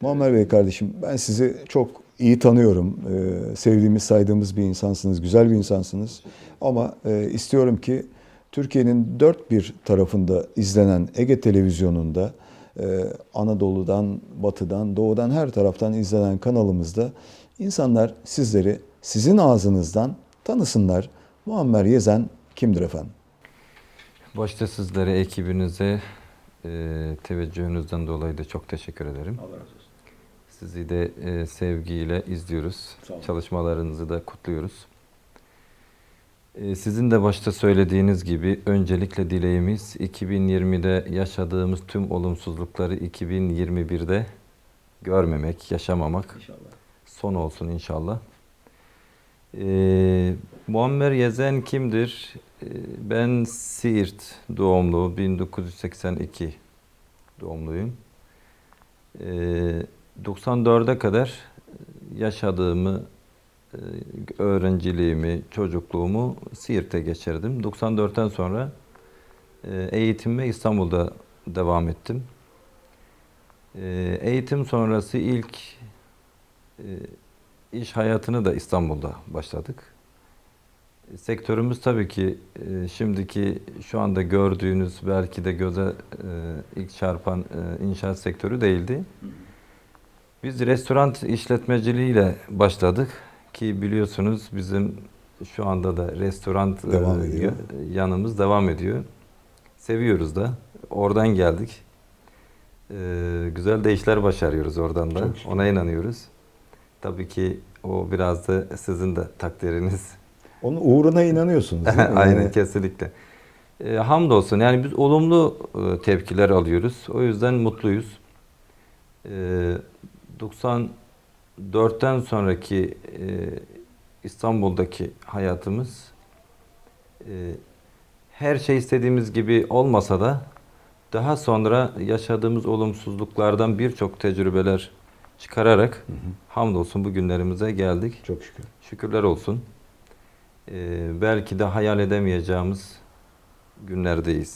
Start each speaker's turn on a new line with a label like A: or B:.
A: Muammer Bey kardeşim ben sizi çok iyi tanıyorum. Ee, sevdiğimiz, saydığımız bir insansınız, güzel bir insansınız. Ama e, istiyorum ki Türkiye'nin dört bir tarafında izlenen Ege Televizyonu'nda e, Anadolu'dan, Batı'dan, Doğu'dan her taraftan izlenen kanalımızda insanlar sizleri sizin ağzınızdan tanısınlar. Muammer Yezen kimdir efendim?
B: Başta sizlere, ekibinize e, teveccühünüzden dolayı da çok teşekkür ederim.
A: Allah razı olsun.
B: Sizi de e, sevgiyle izliyoruz. Çalışmalarınızı da kutluyoruz. E, sizin de başta söylediğiniz gibi öncelikle dileğimiz 2020'de yaşadığımız tüm olumsuzlukları 2021'de görmemek, yaşamamak
A: İnşallah.
B: son olsun inşallah. Ee, Muammer Yezen kimdir? Ee, ben Siirt doğumlu, 1982 doğumluyum. Ee, 94'e kadar yaşadığımı, e, öğrenciliğimi, çocukluğumu Siirt'te geçirdim. 94'ten sonra e, eğitimime İstanbul'da devam ettim. Eğitim sonrası ilk e, iş hayatını da İstanbul'da başladık. E, Sektörümüz tabii ki e, şimdiki şu anda gördüğünüz belki de göze e, ilk çarpan e, inşaat sektörü değildi. Biz restoran işletmeciliğiyle başladık ki biliyorsunuz bizim şu anda da restoran e,
A: Devam ediyor.
B: yanımız devam ediyor. Seviyoruz da. Oradan geldik. Ee, güzel de işler başarıyoruz oradan da. Ona inanıyoruz. Tabii ki o biraz da sizin de takdiriniz.
A: Onun uğruna inanıyorsunuz değil mi?
B: Aynen
A: Yani
B: kesinlikle. Ee, hamdolsun yani biz olumlu e, tepkiler alıyoruz. O yüzden mutluyuz. Ee, 94'ten sonraki e, İstanbul'daki hayatımız e, her şey istediğimiz gibi olmasa da daha sonra yaşadığımız olumsuzluklardan birçok tecrübeler çıkararak hamdolsun bu günlerimize geldik.
A: Çok şükür.
B: Şükürler olsun. Ee, belki de hayal edemeyeceğimiz günlerdeyiz.